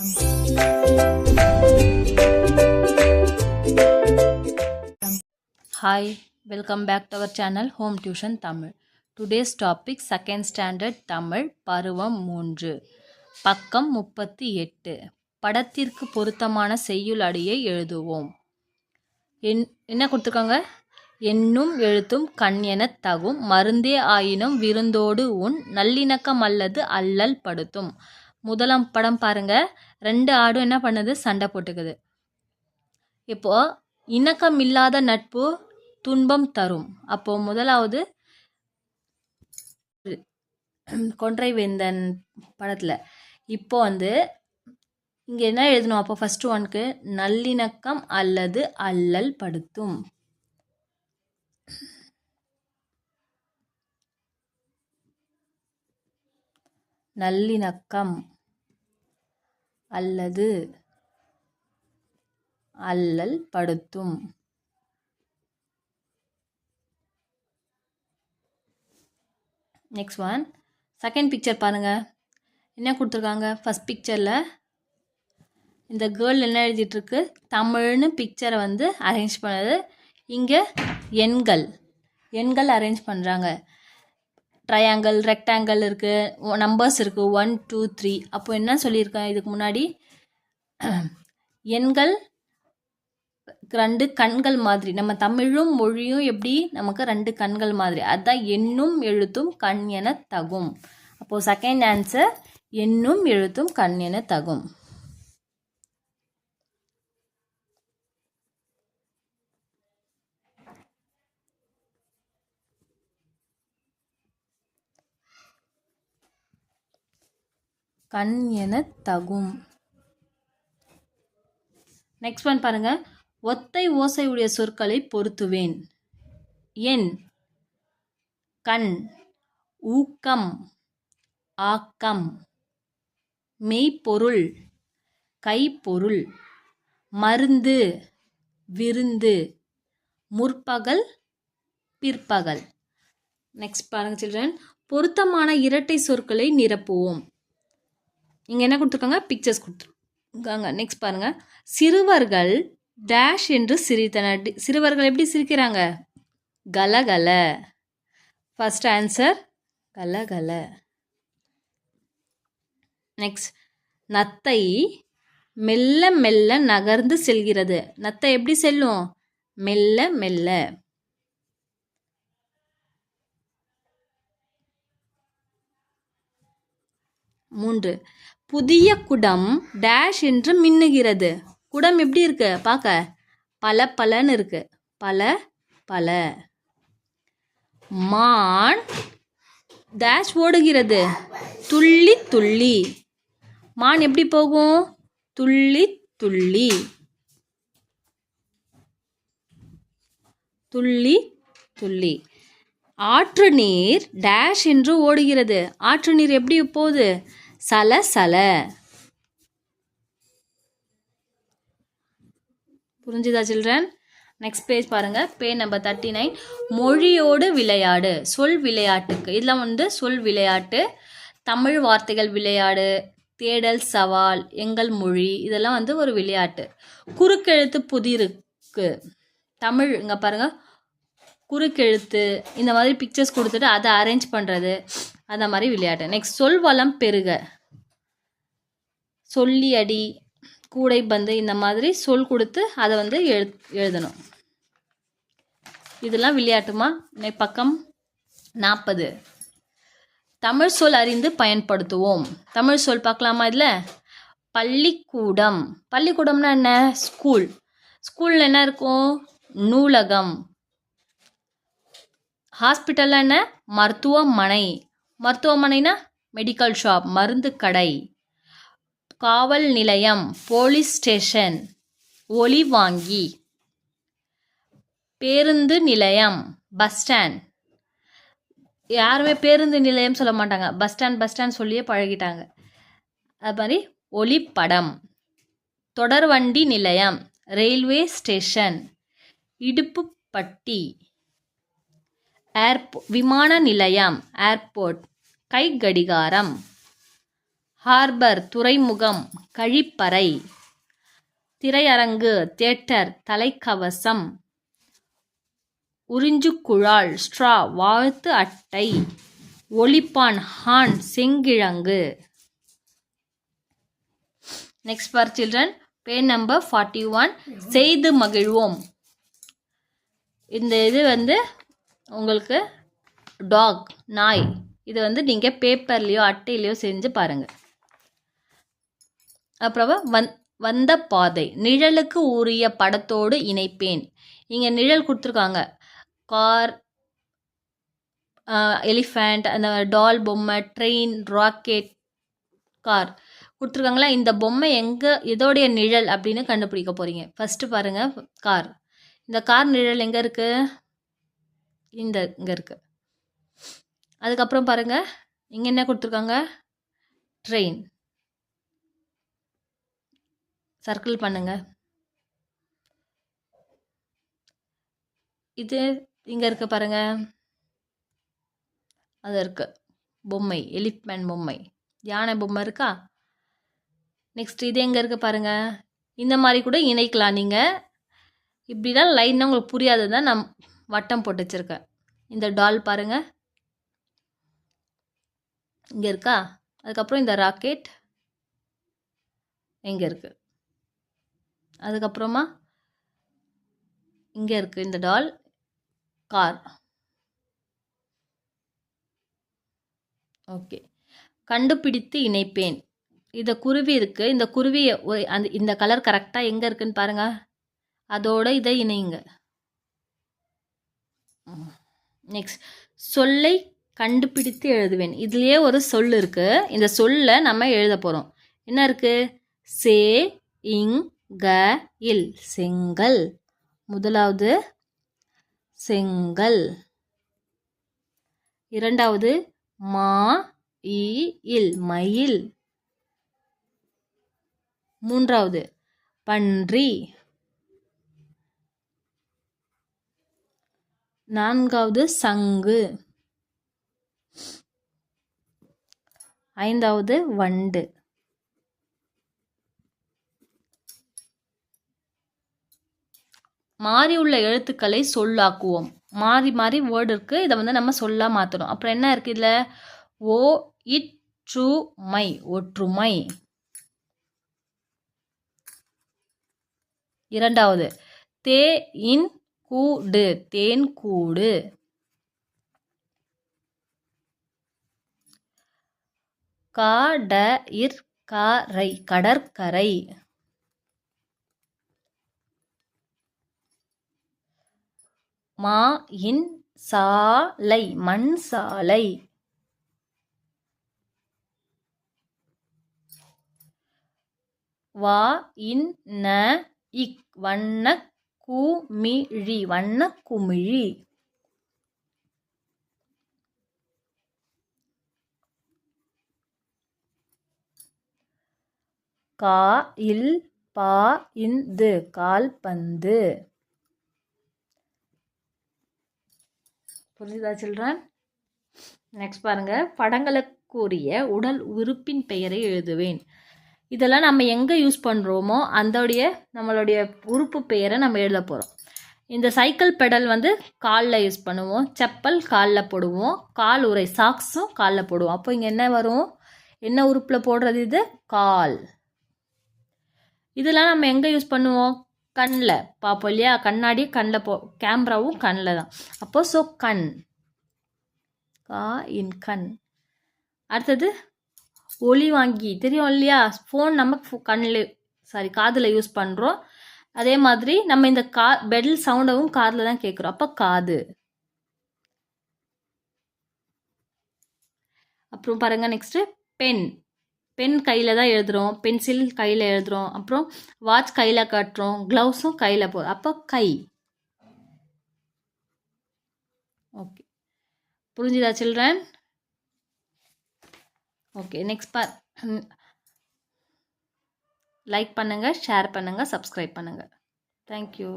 Hi, welcome back to our channel Home Tuition Tamil. Today's topic second standard Tamil பருவம் மூன்று பக்கம் முப்பத்தி எட்டு படத்திற்கு பொருத்தமான செய்யுள் அடியை எழுதுவோம். என் என்ன கொடுத்துருக்காங்க? என்னும் எழுத்தும் கண் எனத் தகும் மருந்தே ஆயினும் விருந்தோடு உன் நல்லிணக்கம் அல்லது அல்லல் படுத்தும். முதலாம் படம் பாருங்க. ரெண்டு ஆடும் என்ன பண்ணுது? சண்டை போட்டுக்குது. இப்போ இணக்கம் இல்லாத நட்பு துன்பம் தரும். அப்போ முதலாவது கொன்றை வேந்தன் படத்தில். இப்போ வந்து இங்கே என்ன எழுதணும்? அப்போ ஃபர்ஸ்ட் ஒன்க்கு நல்லிணக்கம் அல்லது அல்லல் படுத்தும். நல்லிணக்கம் அல்லது அல்லல் படுத்தும். நெக்ஸ்ட் ஒன் செகண்ட் பிக்சர் பாருங்கள் என்ன கொடுத்துருக்காங்க? ஃபஸ்ட் பிக்சரில் இந்த கேர்ள் என்ன எழுதிட்டுருக்கு? தமிழ்னு பிக்சரை வந்து அரேஞ்ச் பண்ணது. இங்கே எண்கள். எண்கள் அரேஞ்ச் பண்ணுறாங்க ட்ரையாங்கிள் ரெக்டாங்கிள் இருக்குது நம்பர்ஸ் இருக்குது ஒன் டூ த்ரீ அப்போ என்ன சொல்லியிருக்கேன் இதுக்கு முன்னாடி? எண்கள் ரெண்டு கண்கள் மாதிரி. நம்ம தமிழும் மொழியும் எப்படி? நமக்கு ரெண்டு கண்கள் மாதிரி. அதுதான் எண்ணும் எழுத்தும் கண் என தகும். அப்போது செகண்ட் ஆன்சர் எண்ணும் எழுத்தும் கண் என தகும். கண் என தகும். நெக்ஸ்ட் ஒன் பாருங்க. ஒத்தை ஓசையுடைய சொற்களை பொருத்துவேன். என் கண் ஊக்கம் ஆக்கம் மெய்ப்பொருள் கைப்பொருள் மருந்து விருந்து முற்பகல் பிற்பகல். நெக்ஸ்ட் பாருங்க சில்ட்ரன் பொருத்தமான இரட்டை சொற்களை நிரப்புவோம். இங்கே என்ன கொடுத்துருக்காங்க? பிக்சர்ஸ் கொடுத்துருக்காங்க. நெக்ஸ்ட் பாருங்கள் சிறுவர்கள் டேஷ் என்று சிரித்தனர் சிறுவர்கள் எப்படி சிரிக்கிறாங்க? கலகல. ஃபஸ்ட் ஆன்சர் கலகல. நெக்ஸ்ட் நத்தை மெல்ல மெல்ல நகர்ந்து செல்கிறது. நத்தை எப்படி செல்லும்? மெல்ல மெல்ல. மூன்று புதிய குடம் டேஷ் என்று மின்னுகிறது. குடம் எப்படி இருக்கு? பார்க்க பல பலன்னு இருக்கு. பல பல. மான் டேஷ் ஓடுகிறது. துள்ளி துள்ளி. மான் எப்படி போகும்? துள்ளி துள்ளி. துள்ளி துள்ளி. ஆற்று நீர் டேஷ் என்று ஓடுகிறது. ஆற்று நீர் எப்படி போகுது? சல சல. புரிஞ்சுதா சில்ட்ரன்? நெக்ஸ்ட் பேஜ் பாருங்க. பேஜ் நம்பர் தேர்ட்டி நைன் மொழியோடு விளையாடு. சொல் விளையாட்டுக்கு. இதெல்லாம் வந்து சொல் விளையாட்டு தமிழ் வார்த்தைகள் விளையாடு தேடல் சவால் எங்கள் மொழி இதெல்லாம் வந்து ஒரு விளையாட்டு. குறுக்கெழுத்து புதிருக்கு. தமிழ் இங்கே பாருங்கள் குறுக்கெழுத்து இந்த மாதிரி பிக்சர்ஸ் கொடுத்துட்டு அதை அரேஞ்ச் பண்ணுறது அந்த மாதிரி விளையாட்டு. நெக்ஸ்ட் சொல் வளம் பெருக. சொல்லி அடி கூடை பந்து இந்த மாதிரி சொல் கொடுத்து அதை வந்து எழு எழுதணும். இதெல்லாம் விளையாட்டுமா? பக்கம் நாற்பது தமிழ் சொல் அறிந்து பயன்படுத்துவோம். தமிழ் சொல் பார்க்கலாமா இதில்? பள்ளிக்கூடம். பள்ளிக்கூடம்னா என்ன? ஸ்கூல் ஸ்கூலில் என்ன இருக்கும்? நூலகம். ஹாஸ்பிட்டலில் என்ன? மருத்துவமனை. மருத்துவமனைனா மெடிக்கல் ஷாப் மருந்து கடை. காவல் நிலையம் போலீஸ் ஸ்டேஷன் ஒலி வாங்கி. பேருந்து நிலையம் பஸ் ஸ்டாண்ட் யாருமே பேருந்து நிலையம் சொல்ல மாட்டாங்க. பஸ் ஸ்டாண்ட் பஸ் ஸ்டாண்ட் சொல்லியே பழகிட்டாங்க. அது மாதிரி ஒளிப்படம். தொடர்வண்டி நிலையம் ரயில்வே ஸ்டேஷன் இடுப்புப்பட்டி ஏர்போ விமான நிலையம் ஏர்போர்ட் கை கடிகாரம் ஹார்பர் துறைமுகம் கழிப்பறை. திரையரங்கு தியேட்டர் தலைக்கவசம். உறிஞ்சுக்குழால் ஸ்ட்ரா வாழ்த்து அட்டை. ஒளிப்பான் ஹான் செங்கிழங்கு. Next for children page number forty one செய்து மகிழ்வோம். இந்த இது வந்து உங்களுக்கு டாக் நாய் இதை வந்து நீங்கள் பேப்பர்லேயோ அட்டையிலையோ செஞ்சு பாருங்கள் அப்புறமா வந் வந்த பாதை நிழலுக்கு உரிய படத்தோடு இணைப்பேன். இங்கே நிழல் கொடுத்துருக்காங்க. கார் எலிஃபண்ட் அந்த டால் பொம்மை ட்ரெயின் ராக்கெட் கார் கொடுத்துருக்காங்களா? இந்த பொம்மை எங்கே இதோடைய நிழல் அப்படின்னு கண்டுபிடிக்க போகிறீங்க ஃபஸ்ட்டு பாருங்கள் கார் இந்த கார் நிழல் எங்கே இருக்குது இந்த இங்கே இருக்குது அதுக்கப்புறம் பாருங்கள் இங்கே என்ன கொடுத்துருக்காங்க? ட்ரெயின் சர்க்கிள் பண்ணுங்க. இது இங்கே இருக்க பாருங்க. அது இருக்கு. பொம்மை எலிப்மேன் பொம்மை. யானை பொம்மை இருக்கா? நெக்ஸ்ட் இது எங்கே இருக்குது பாருங்கள் இந்த மாதிரி கூட இணைக்கலாம் நீங்கள் இப்படிலாம் லைன்னா உங்களுக்கு புரியாது தான் நம் வட்டம் போட்டு வச்சுருக்கேன் இந்த டால் பாருங்கள் இங்கே இருக்கா? அதுக்கப்புறம் இந்த ராக்கெட் இங்கே இருக்குது அதுக்கப்புறமா இங்கே இருக்குது இந்த டால் கார் ஓகே கண்டுபிடித்து இணைப்பேன். இந்த குருவி இருக்குது இந்த குருவியை அந்த இந்த கலர் கரெக்டாக எங்கே இருக்குன்னு பாருங்கள் அதோடு இதை இணைங்க நெக்ஸ்ட் சொல்லை கண்டுபிடித்து எழுதுவேன். இதுலேயே ஒரு சொல் இருக்குது இந்த சொல்லை நம்ம எழுத போகிறோம் என்ன இருக்குது சே இங் க இல். செங்கல். முதலாவது செங்கல். இரண்டாவது மா இ இல். மயில். மூன்றாவது பன்றி. நான்காவது சங்கு. ஐந்தாவது வண்டு. மாறி உள்ள எழுத்துக்களை சொல்லாக்குவோம். மாறி மாறி வேர்டு இருக்குது இதை வந்து நம்ம சொல்லாக மாற்றணும் அப்புறம் என்ன இருக்குது இதில்? ஓ இட் ட்ரூ மை. ஒற்றுமை. இரண்டாவது. தே இன் கூடு தேன் கூடு. காட இற்காரை கடற்கரை. மா இன் சாலை மண் சாலை. வா இன் ந இக் வண்ணக் குமிழி வண்ண குமிழி. கா இல் பா இந்து கால்பந்து புரிஞ்சுதா சில்ட்ரன்? நெக்ஸ்ட் பாருங்க. படங்களுக்குரிய உடல் உறுப்பின் பெயரை எழுதுவேன். இதெல்லாம் நம்ம எங்கே யூஸ் பண்ணுறோமோ அந்தோடைய நம்மளுடைய உறுப்பு பெயரை நம்ம எழுத போகிறோம் இந்த சைக்கிள் பெடல் வந்து காலில் யூஸ் பண்ணுவோம் செப்பல் காலில் போடுவோம் கால் உரை சாக்ஸும் காலில் போடுவோம். அப்போ இங்கே என்ன வரும்? என்ன உறுப்பில் போடுறது இது? கால். இதெல்லாம் நம்ம எங்கே யூஸ் பண்ணுவோம்? கண்ணில் பார்ப்போம் இல்லையா? கண்ணாடி கண்ணில் போ கேமராவும் கண்ணில் தான். அப்போ ஸோ கண். கா இன் கண். அடுத்தது ஒளி வாங்கி தெரியும் இல்லையா? ஃபோன் நம்ம கண்ணில் சாரி காதில் யூஸ் பண்ணுறோம் அதே மாதிரி நம்ம இந்த கா பெடல் சவுண்டவும் காதில் தான் கேட்குறோம். அப்போ காது. அப்புறம் பாருங்கள் நெக்ஸ்ட்டு பென் பென் கையில் தான் எழுதுகிறோம் பென்சில் கையில் எழுதுகிறோம் அப்புறம் வாட்ச் கையில் கட்டுறோம். க்ளவுஸும் கையில் போ அப்போ கை. ஓகே புரிஞ்சுதா சில்ட்ரன் ஓகே நெக்ஸ்ட் பார் லைக் பண்ணுங்கள் ஷேர் பண்ணுங்கள் சப்ஸ்கிரைப் பண்ணுங்கள் தேங்க்யூ